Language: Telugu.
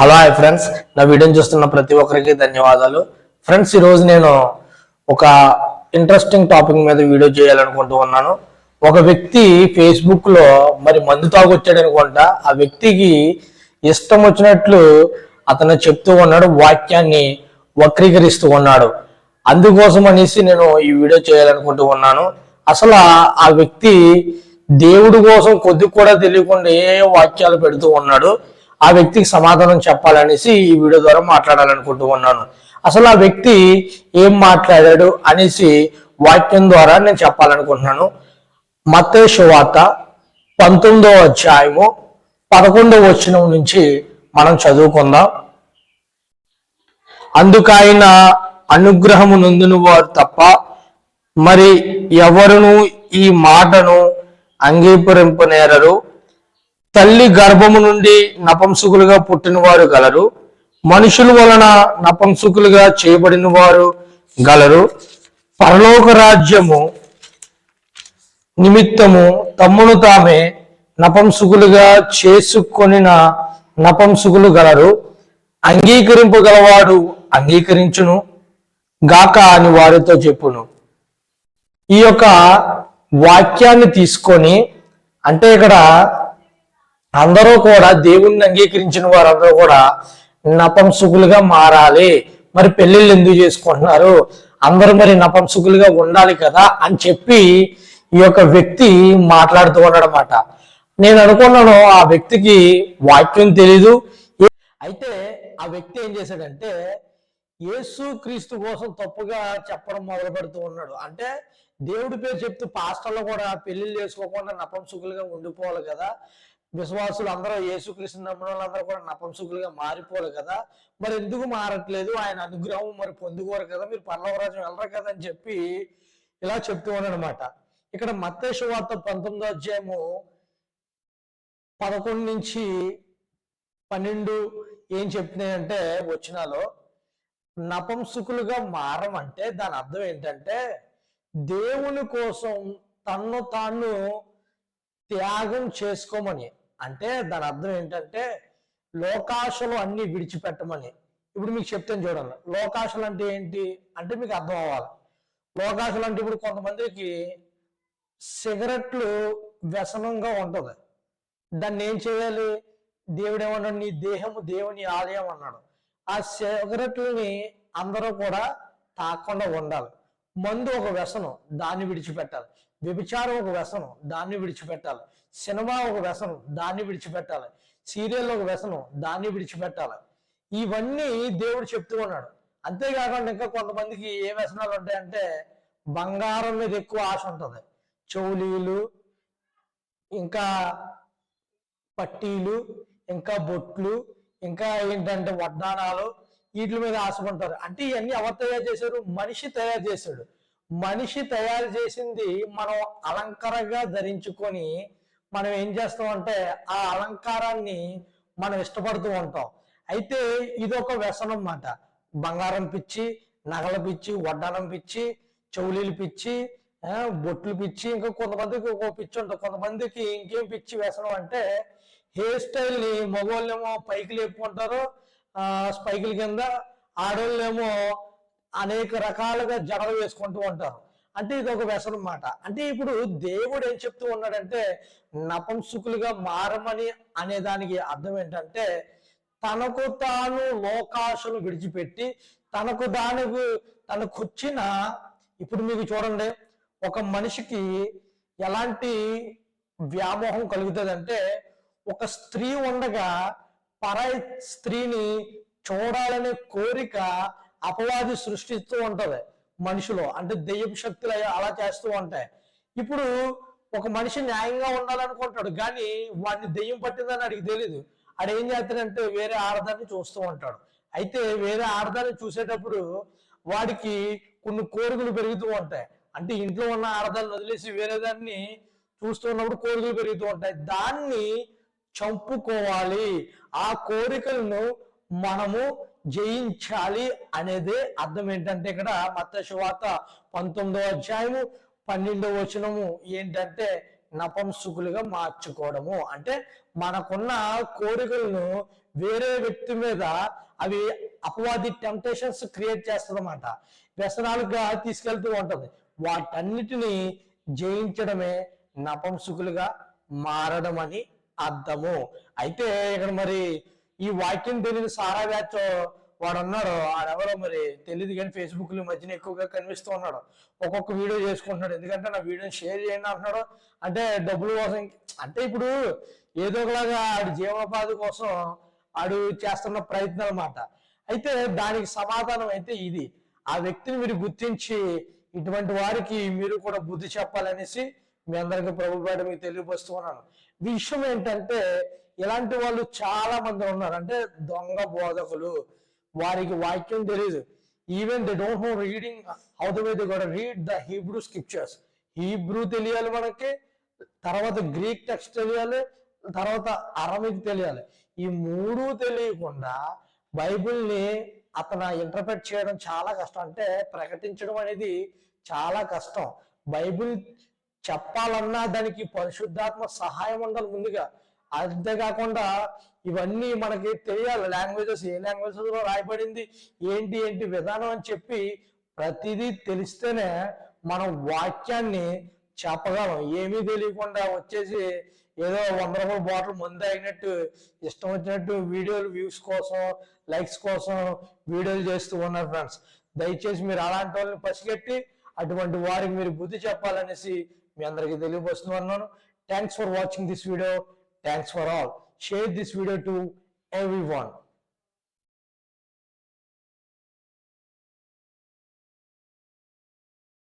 Hello hi friends. నా వీడియోని చూస్తున్న ప్రతి ఒక్కరికి ధన్యవాదాలు. ఫ్రెండ్స్ ఈరోజు నేను ఒక ఇంట్రెస్టింగ్ టాపిక్ మీద వీడియో చేయాలనుకుంటూ ఉన్నాను. ఒక వ్యక్తి ఫేస్బుక్లో మరి మందు తాగొచ్చాడు అనుకుంటా. ఆ వ్యక్తికి ఇష్టం వచ్చినట్లు అతను చెప్తూ ఉన్నాడు వాక్యాన్ని వక్రీకరిస్తూ ఉన్నాడు. అందుకోసం అనేసి నేను ఈ వీడియో చేయాలనుకుంటూ ఉన్నాను. అసలు ఆ- ఆ వ్యక్తి దేవుడి కోసం కొద్ది కూడా తెలియకుండా ఏ వాక్యాలు పెడుతూ ఉన్నాడు. ఆ వ్యక్తికి సమాధానం చెప్పాలనేసి ఈ వీడియో ద్వారా మాట్లాడాలనుకుంటూ ఉన్నాను. అసలు ఆ వ్యక్తి ఏం మాట్లాడాడు అనేసి వాక్యం ద్వారా నేను చెప్పాలనుకుంటున్నాను. మతేషు వార్త పంతొమ్మిదో అధ్యాయము పదకొండవ వచనం నుంచి మనం చదువుకుందాం. అందుకైన అనుగ్రహము నొందిన వారు తప్ప మరి ఎవరును ఈ మాటను అంగీకరింపనేరరు. తల్లి గర్భము నుండి నపంసుకులుగా పుట్టిన వారు గలరు. మనుషుల వలన నపంసుకులుగా చేయబడిన వారు గలరు. పరలోక రాజ్యము నిమిత్తము తమ్మును తామే నపంసుకులుగా చేసుకొనిన నపంసుకులు గలరు. అంగీకరింపగలవాడు అంగీకరించును గాక అని వారితో చెప్పును. ఈ యొక్క వాక్యాన్ని తీసుకొని అంటే ఇక్కడ అందరూ కూడా దేవుణ్ణి అంగీకరించిన వారందరూ కూడా నపంసుకులుగా మారాలి. మరి పెళ్ళిళ్ళు ఎందుకు చేసుకుంటున్నారు? అందరూ మరి నపంసుకులుగా ఉండాలి కదా అని చెప్పి ఈ యొక్క వ్యక్తి మాట్లాడుతూ ఉన్నాడనమాట నేను అనుకున్నాను ఆ వ్యక్తికి వాక్యం తెలీదు. అయితే ఆ వ్యక్తి ఏం చేశాడంటే యేసు క్రీస్తు కోసం తప్పుగా చెప్పడం మొదలు పెడుతూ ఉన్నాడు. అంటే దేవుడి పేరు చెప్తూ పాస్టర్లు కూడా పెళ్ళిళ్ళు చేసుకోకుండా నపంసుకులుగా ఉండిపోవాలి కదా. విశ్వాసులు అందరూ యేసుక్రీస్తు నమ్మిన కూడా నపంసుకులుగా మారిపోవాలి కదా. మరి ఎందుకు మారట్లేదు? ఆయన అనుగ్రహం మరి పొందుకోరు కదా. మీరు పర్లవరాజం వెళ్ళరు కదా అని చెప్పి ఇలా చెప్తూ ఉన్నాడనమాట ఇక్కడ మత్తేసు వార్త పంతొమ్మిదో అధ్యాయము పదకొండు నుంచి పన్నెండు ఏం చెప్తున్నాయంటే వచ్చినాలో నపంసుకులుగా మారమంటే దాని అర్థం ఏంటంటే దేవుని కోసం తన్ను తాను త్యాగం చేసుకోమని. అంటే దాని అర్థం ఏంటంటే లోకాశలు అన్ని విడిచిపెట్టమని. ఇప్పుడు మీకు చెప్తాను చూడండి. లోకాశలు అంటే ఏంటి? అంటే మీకు అర్థం అవ్వాలి. లోకాశలు అంటే ఇప్పుడు కొంతమందికి సిగరెట్లు వ్యసనంగా ఉంటుంది. దాన్ని ఏం చేయాలి? దేవుడు ఏమన్నాడు నీ దేహము దేవుని ఆలయం అన్నాడు. ఆ సిగరెట్లని అందరూ కూడా తాకుండా ఉండాలి. మందు ఒక వ్యసనం దాన్ని విడిచిపెట్టాలి. వ్యభిచారం ఒక వ్యసనం దాన్ని విడిచిపెట్టాలి. సినిమా ఒక వ్యసనం దాన్ని విడిచిపెట్టాలి. సీరియల్ ఒక వ్యసనం దాన్ని విడిచిపెట్టాలి. ఇవన్నీ దేవుడు చెప్తూ ఉన్నాడు. అంతేకాకుండా ఇంకా కొంతమందికి ఏ వ్యసనాలు ఉంటాయంటే బంగారం మీద ఎక్కువ ఆశ ఉంటుంది. చౌలీలు ఇంకా పట్టీలు ఇంకా బొట్లు ఇంకా ఏంటంటే వడ్డానాలు వీటి మీద ఆశపడతారు అంటే ఇవన్నీ ఎవరు తయారు చేశారు? మనిషి తయారు చేశాడు. మనిషి తయారు చేసింది మనం అలంకారంగా ధరించుకొని మనం ఏం చేస్తాం అంటే ఆ అలంకారాన్ని మనం ఇష్టపడుతూ ఉంటాం. అయితే ఇదొక వ్యసనం అన్నమాట. బంగారం పిచ్చి నగల పిచ్చి వడ్డానం పిచ్చి చౌలీలు పిచ్చి బొట్లు పిచ్చి ఇంకా కొంతమందికి ఒక పిచ్చి ఉంటుంది. కొంతమందికి ఇంకేం పిచ్చి వ్యసనం అంటే హెయిర్ స్టైల్ని మగవాళ్ళేమో పైకి లేపుకుంటారు. స్పైకిల్ కింద ఆడవాళ్ళేమో అనేక రకాలుగా జడలు వేసుకుంటూ ఉంటారు. అంటే ఇది ఒక వ్యసనం మాట అంటే ఇప్పుడు దేవుడు ఏం చెప్తూ ఉన్నాడంటే నపంసుకులుగా మారమని అనే దానికి అర్థం ఏంటంటే తనకు తాను లోకాశను విడిచిపెట్టి తనకు దానికి తనకొచ్చిన ఇప్పుడు మీకు చూడండి ఒక మనిషికి ఎలాంటి వ్యామోహం కలుగుతుందంటే ఒక స్త్రీ ఉండగా పరాయి స్త్రీని చూడాలనే కోరిక అపవాది సృష్టిస్తూ ఉంటది మనిషిలో. అంటే దెయ్యపు శక్తులు అలా- చేస్తూ ఉంటాయి. ఇప్పుడు ఒక మనిషి న్యాయంగా ఉండాలనుకుంటాడు కానీ వాడిని దెయ్యం పట్టిందని అడిగి తెలియదు ఆడు ఏం చేస్తాడంటే వేరే ఆడదాన్ని చూస్తూ ఉంటాడు. అయితే వేరే ఆడదాన్ని చూసేటప్పుడు వాడికి కొన్ని కోరికలు పెరుగుతూ ఉంటాయి. అంటే ఇంట్లో ఉన్న ఆడదాన్ని వదిలేసి వేరే దాన్ని చూస్తూ ఉన్నప్పుడు కోరికలు పెరుగుతూ ఉంటాయి. దాన్ని చంపుకోవాలి. ఆ కోరికలను మనము జయించాలి అనేదే అర్థం ఏంటంటే ఇక్కడ మత శువాత పంతొమ్మిదో అధ్యాయము పన్నెండో వచనము ఏంటంటే నపంసుకులుగా మార్చుకోవడము. అంటే మనకున్న కోరికలను వేరే వ్యక్తి మీద అవి అపవాది టెంప్టేషన్స్ క్రియేట్ చేస్తుందన్నమాట. వ్యసనాలుగా తీసుకెళ్తూ ఉంటుంది. వాటన్నిటిని జయించడమే నపంసుకులుగా మారడం అని అర్థము. అయితే ఇక్కడ మరి ఈ వాక్యం తెలియని సారా బ్యాచ్ వాడు ఉన్నాడు ఆడెవరో మరి తెలియదు కానీ ఫేస్బుక్లో మధ్యన ఎక్కువగా కనిపిస్తూ ఉన్నాడు. ఒక్కొక్క వీడియో చేసుకుంటున్నాడు. ఎందుకంటే నా వీడియోని షేర్ చేయండి అంటున్నాడు. అంటే డబ్బుల కోసం అంటే ఇప్పుడు ఏదో ఒకలాగా ఆడు జీవనోపాధి కోసం ఆడు చేస్తున్న ప్రయత్నం అన్నమాట. అయితే దానికి సమాధానం అయితే ఇది. ఆ వ్యక్తిని మీరు గుర్తించి ఇటువంటి వారికి మీరు కూడా బుద్ధి చెప్పాలనేసి మీ అందరికీ ప్రభుపేట మీకు తెలియపరుస్తున్నాను విషయం ఏంటంటే ఇలాంటి వాళ్ళు చాలా మంది ఉన్నారు. అంటే దొంగ బోధకులు వారికి వాక్యం తెలియదు even they don't know reading how the way they got read the Hebrew scriptures Hebrew తెలియాలి మనకి తర్వాత గ్రీక్ టెక్స్ట్ తెలియాలి తర్వాత అరమిక్ తెలియాలి. ఈ మూడు తెలియకుండా బైబిల్ని అతను ఇంటర్ప్రెట్ చేయడం చాలా కష్టం. అంటే ప్రకటించడం అనేది చాలా కష్టం. బైబిల్ చెప్పాలన్నా దానికి పరిశుద్ధాత్మ సహాయం ఉండాలి ముందుగా. అంతేకాకుండా ఇవన్నీ మనకి తెలియాలి. లాంగ్వేజెస్ ఏ లాంగ్వేజెస్లో రాయబడింది? ఏంటి ఏంటి విధానం అని చెప్పి ప్రతిదీ తెలిస్తేనే మనం వాక్యాన్ని చెప్పగలం. ఏమీ తెలియకుండా వచ్చేసి ఏదో వంద రూపాయల బాటిల్ ముందు అయినట్టు ఇష్టం వచ్చినట్టు వీడియోలు వ్యూస్ కోసం లైక్స్ కోసం వీడియోలు చేస్తూ ఉన్నారు ఫ్రెండ్స్ దయచేసి మీరు అలాంటి వాళ్ళని పసిగట్టి అటువంటి వారికి మీరు బుద్ధి చెప్పాలనేసి మీ అందరికీ తెలియపరుస్తున్నాను thanks for watching this video Thanks for all. Share this video to everyone.